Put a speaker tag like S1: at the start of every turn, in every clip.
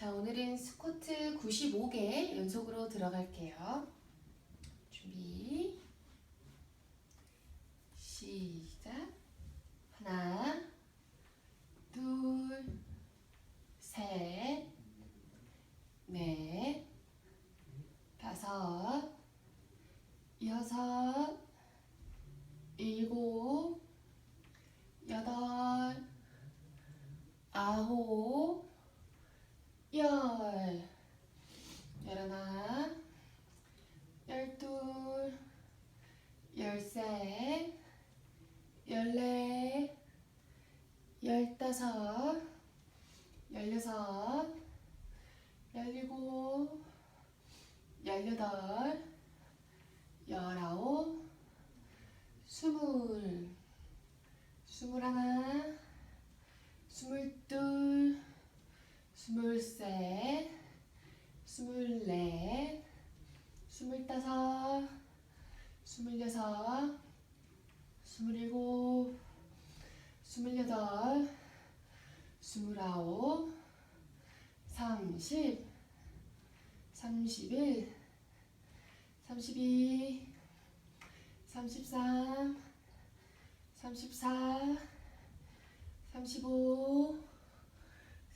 S1: 자, 오늘은 스쿼트 95개 연속으로 들어갈게요. 준비. 시작. 하나, 둘, 셋, 넷, 다섯, 여섯, 일곱, 여덟, 아홉, 열, 열하나, 열둘, 열셋, 열넷, 열다섯, 열여섯, 열일곱, 열여덟, 열아홉, 스물, 스물하나, 스물둘, 스물셋, 스물넷, 스물다섯, 스물여섯, 스물일곱, 스물여덟, 스물아홉, 삼십, 삼십일, 삼십이, 삼십삼, 삼십사, 삼십오,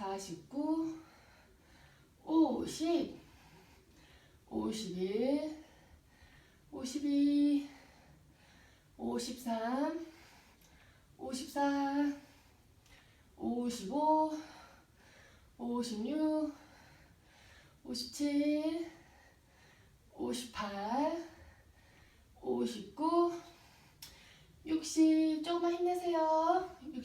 S1: 십, 사십일, 사십이, 사십삼, 사십사, 사십오, 사십육, 사십칠, 사십팔, 사십구, 오십, 오십일, 오십이, 오십삼, 오십사, 오십오, 오십육, 오십칠, 오십팔, 오십구, 육십, 조금만 힘내세요. 육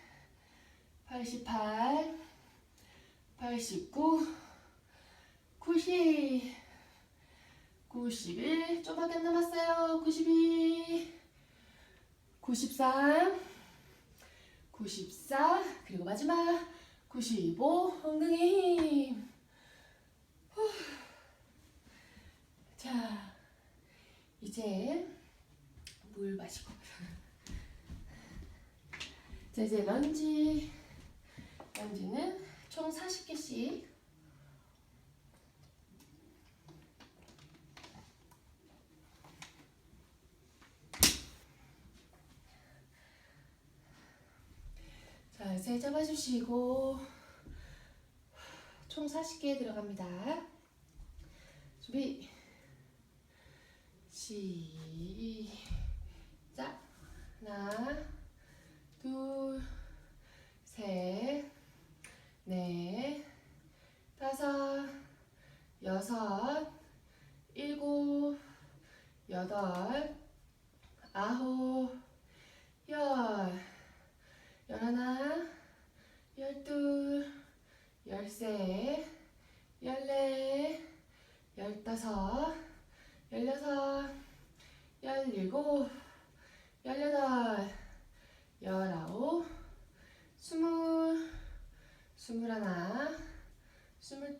S1: 칠십, 칠십일, 칠십이, 칠십삼, 칠십사, 칠십오, 칠십육, 칠십칠, 칠십팔, 칠십구, 팔십, 팔십일, 팔십이, 팔십삼, 팔십사, 팔십오, 팔십육, 팔십칠, 팔십팔, 팔십구, 구십, 구십일, 조금밖에 안 남았어요. 구십이, 구십삼, 구십사, 그리고 마지막 구십오, 엉덩이 힘. 후. 자, 이제 물 마시고. 자, 이제 런지. 런지는 총 40개씩. 자, 세 잡아주시고 총 40개 들어갑니다. 준비. 시작. 하나, 둘, 셋, 넷, 다섯, 여섯, 일곱, 여덟, 아홉, 열, 열하나, 열둘, 열셋, 열넷, 열다섯, 열여섯, 열일곱, 열여덟, 열아홉, 스물, 스물하나, 스물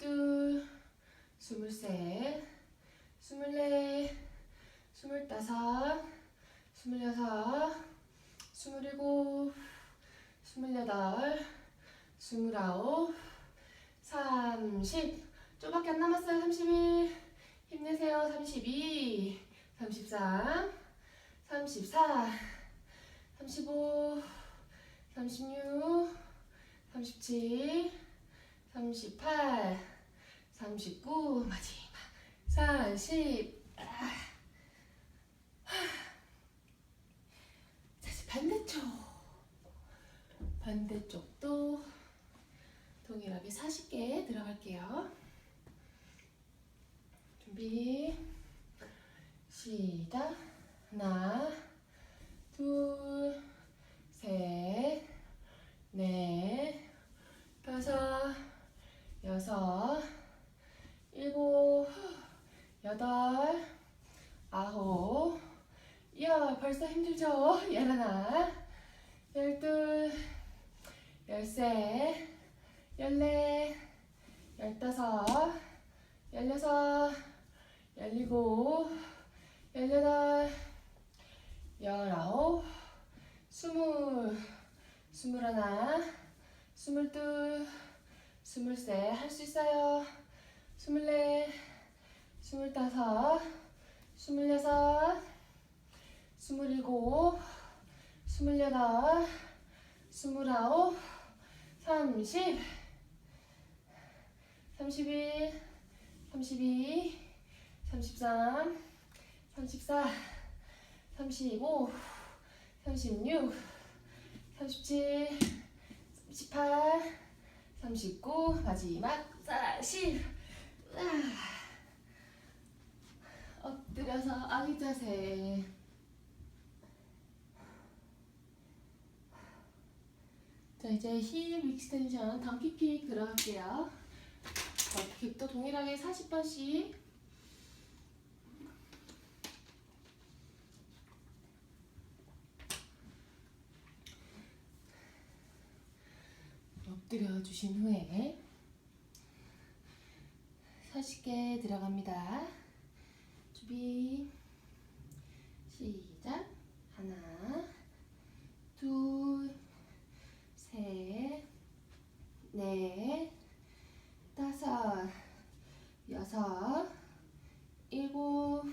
S1: 스물일곱, 스물여덟, 스물아홉, 삼십. 좀밖에 안 남았어요. 삼십일. 힘내세요. 삼십이, 삼십삼, 삼십사, 삼십오, 삼십육, 삼십칠, 삼십팔, 삼십구, 마지막, 사십. 다시 반대쪽. 반대쪽 240개 들어갈게요. 준비 시작 하나 둘셋넷 다섯 여섯 일곱 여덟 아홉 이야 벌써 힘들죠? 열하나 열둘 열셋 열네, 열다섯, 열여섯, 열일곱, 열여덟, 열아홉, 스물, 스물하나, 스물둘, 스물셋 할 수 있어요. 스물넷, 스물다섯, 스물여섯, 스물일곱, 스물여덟, 스물아홉, 삼십, 삼십일, 삼십이, 삼십삼, 삼십사, 삼십오, 삼십육, 삼십칠, 삼십팔, 삼십구, 마지막 사십. 으아. 엎드려서 아기 자세. 자 이제 힙 익스텐션 덩키킥 들어갈게요. 덩키킥도 동일하게 40번씩. 엎드려 주신 후에 40개 들어갑니다. 준비 시작 하나 둘 셋, 넷, 다섯, 여섯, 일곱,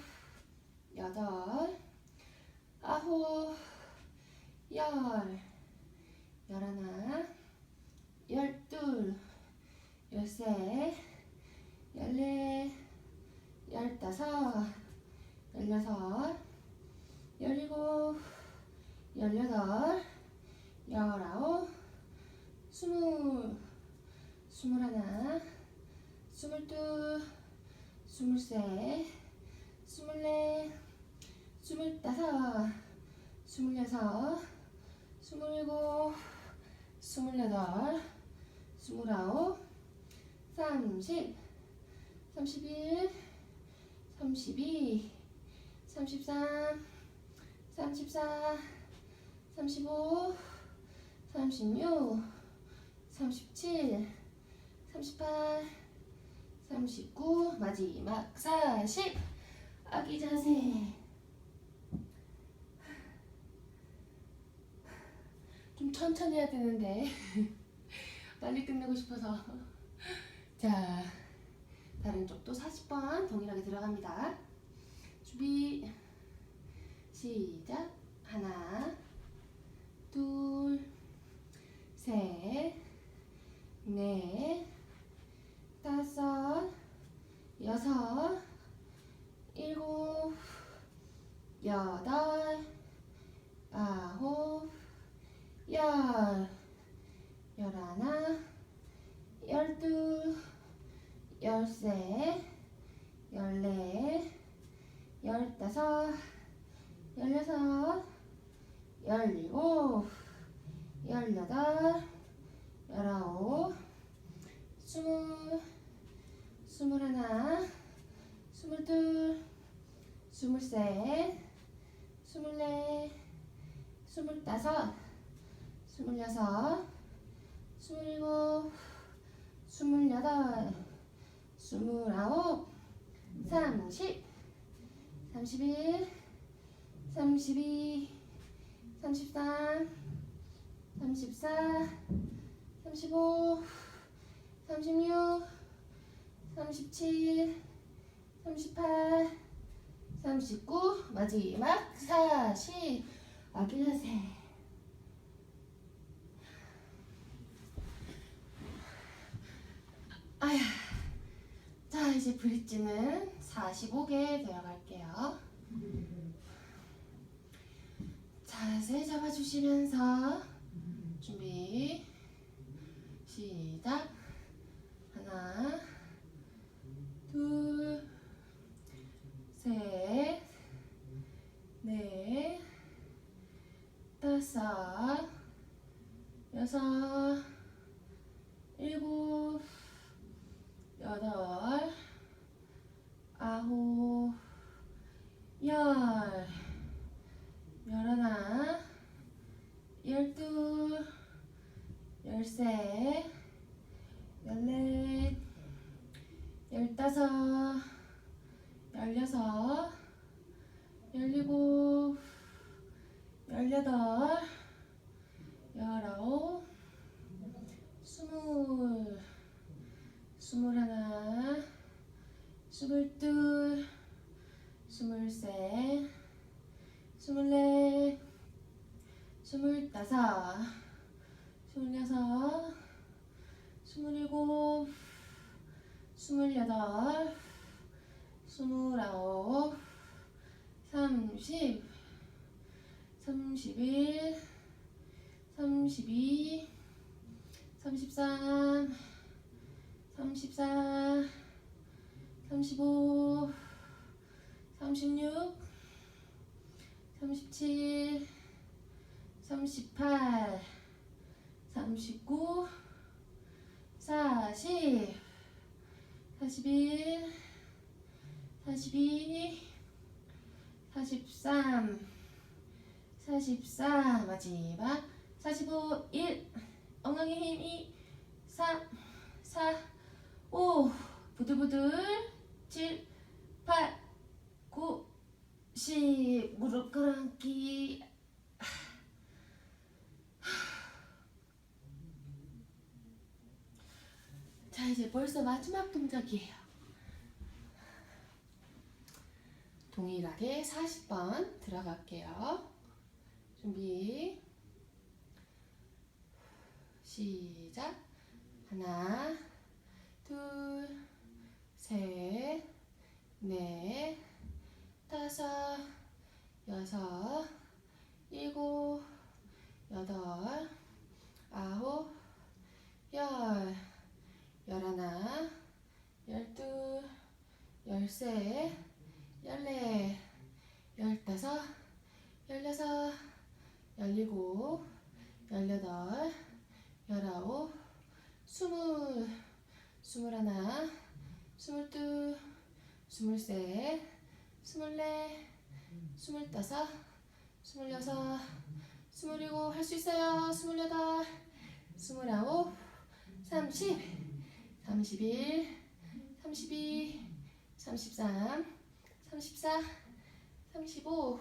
S1: 여덟, 아홉, 열, 열하나, 열둘, 열셋, 열넷, 열다섯, 열여섯, 열일곱, 열여덟, 열아홉, 스물, 스물하나, 스물둘, 스물셋, 스물넷, 스물다섯, 스물여섯, 스물일곱, 스물여덟, 스물아홉, 삼십, 삼십일, 삼십이, 삼십삼, 삼십사, 삼십오, 36, 37, 38, 39, 마지막 40. 아기 자세. 좀 천천히 해야 되는데 빨리 끝내고 싶어서. 자, 다른 쪽도 40번 동일하게 들어갑니다. 준비. 시작. 하나, 둘, 셋, 넷, 다섯, 여섯, 일곱, 여덟, 아홉, 열, 열하나, 열둘, 열셋, 열넷, 열다섯, 열여섯, 열일곱, 열여덟, 열아홉, 스물, 스물하나, 스물둘, 스물셋, 스물넷, 스물다섯, 스물여섯, 스물일곱, 스물여덟, 스물아홉, 삼십, 삼십일, 삼십이, 33 34 35 36 37 38 39 마지막 40 아킬레세 아야 자 이제 브릿지는 45개 들어갈게요. 자세 잡아주시면서 준비. 시작. 하나 둘셋넷 다섯 여섯 일곱 여덟 아홉 열 열하나 열둘 열셋 열넷 열다섯 열여섯 열일곱 열여덟 열아홉 스물 스물하나 스물둘 스물셋 스물넷 스물다섯 스물여섯 스물일곱 스물여덟 스물아홉 삼십 삼십일 삼십이 삼십삼 삼십사 삼십오 삼십육 37, 38, 39, 40, 41, 42, 43, 44 마지막 45, 1 엉덩이 힘이 4 4, 5 부들부들. 7, 8, 9 시 무릎 꿇기. 자 이제 벌써 마지막 동작이에요. 동일하게 40번 들어갈게요. 준비. 시작. 하나 둘셋넷 다섯 여섯 일곱 여덟 아홉 열. 열하나 열둘 열셋 열넷 열다섯 열여섯 열일곱 열여덟 열아홉 스물. 스물하나 스물둘 스물셋 스물넷 스물다섯 스물여섯 스물일곱 할 수 있어요 스물여덟 스물아홉 삼십 삼십일 삼십이 삼십삼 삼십사 삼십오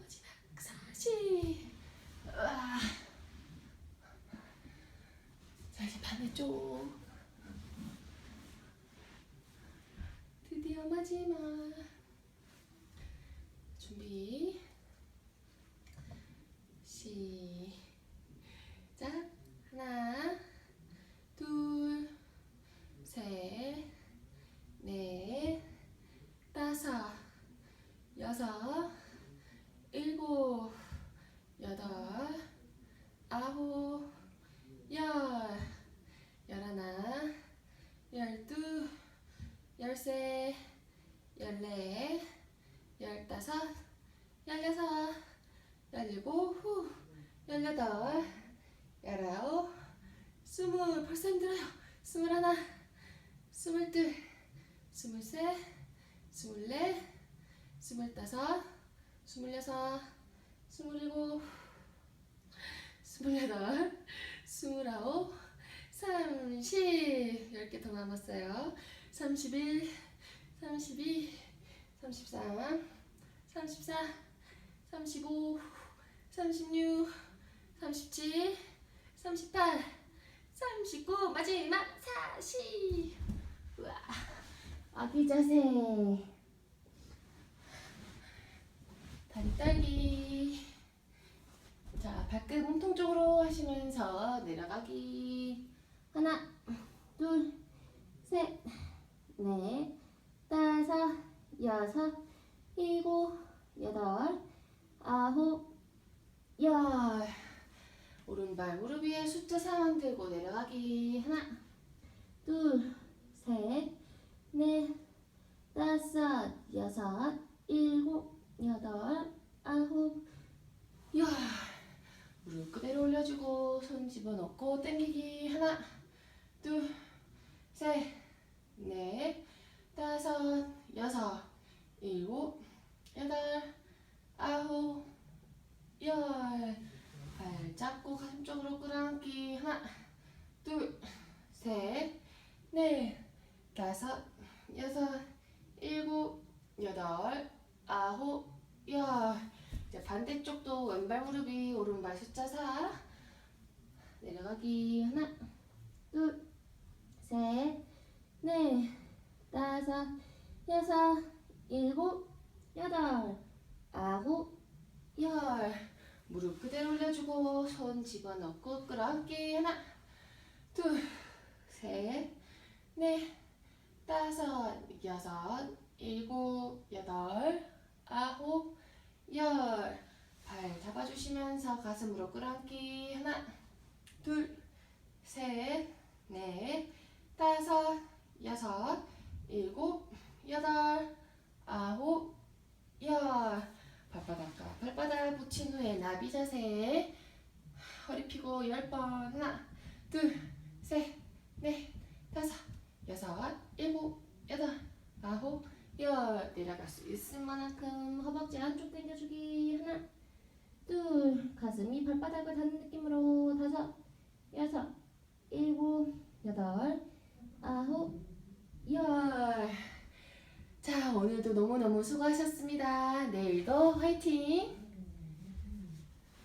S1: 마지막 사십 으아. 자 이제 반대쪽 드디어 마지막 준비. 시작. 하나 둘 셋 넷 다섯 여섯 24, 27, 28, 29, 30 10개 더 남았어요. 31, 32, 33, 34, 35, 36, 37, 38, 39 마지막 40 우와. 아기 자세. 다리 딸기 자 발끝 몸통 쪽으로 하시면서 내려가기. 하나 둘셋넷 다섯 여섯 일곱 여덟 아홉 열. 오른발 무릎 위에 숫자 4 만들고 내려가기. 하나 둘셋넷 다섯 여섯 일곱 여덟 아홉. 열 무릎 그대로 올려주고 손 집어넣고 당기기 하나 둘 셋 넷 다섯 여섯 일곱 여덟 아홉 열. 발 잡고 가슴 쪽으로 끌어안기 하나 둘 셋 넷 다섯 여섯 일곱 여덟 아홉 열 이제 반대쪽도 왼발 무릎이 오른발 숫자 4 내려가기. 하나 둘셋넷 다섯 여섯 일곱 여덟 아홉 열. 무릎 그대로 올려주고 손 집어넣고 끌어안기. 하나 둘셋넷 다섯 여섯 일곱 여덟 아홉 열. 발 잡아주시면서 가슴으로 끌어안기. 하나 둘 셋 넷 다섯 여섯 일곱 여덟 아홉 열. 발바닥과 발바닥 붙인 후에 나비 자세. 허리 펴고 열 번. 하나 둘 셋 넷 다섯 여섯 일곱 여덟 아홉 열 내려갈 수 있을 만큼 허벅지 안쪽 당겨주기 하나 둘 가슴이 발바닥을 닿는 느낌으로 다섯 여섯 일곱 여덟 아홉 열 자, 오늘도 너무너무 수고하셨습니다. 내일도 화이팅!